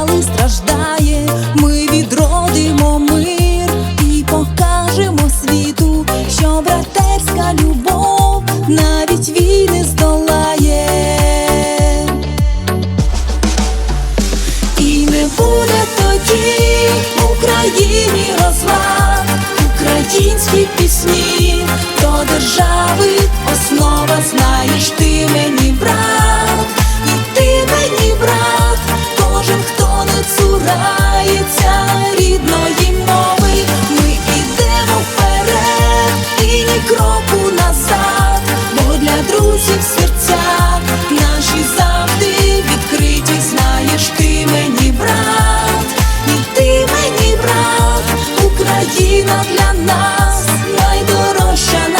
але страждає, ми відродимо мир і покажемо світу, що братерська любов навіть війни здолає, і не буде тоді в Україні розваг, українські пісні до держави основа знаєш ти. Не рідної мови, ми ідемо вперед і ні кроку назад, бо для друзів серця наші завжди відкриті, знаєш ти мені брат, і ти мені брат, Україна для нас найдорожча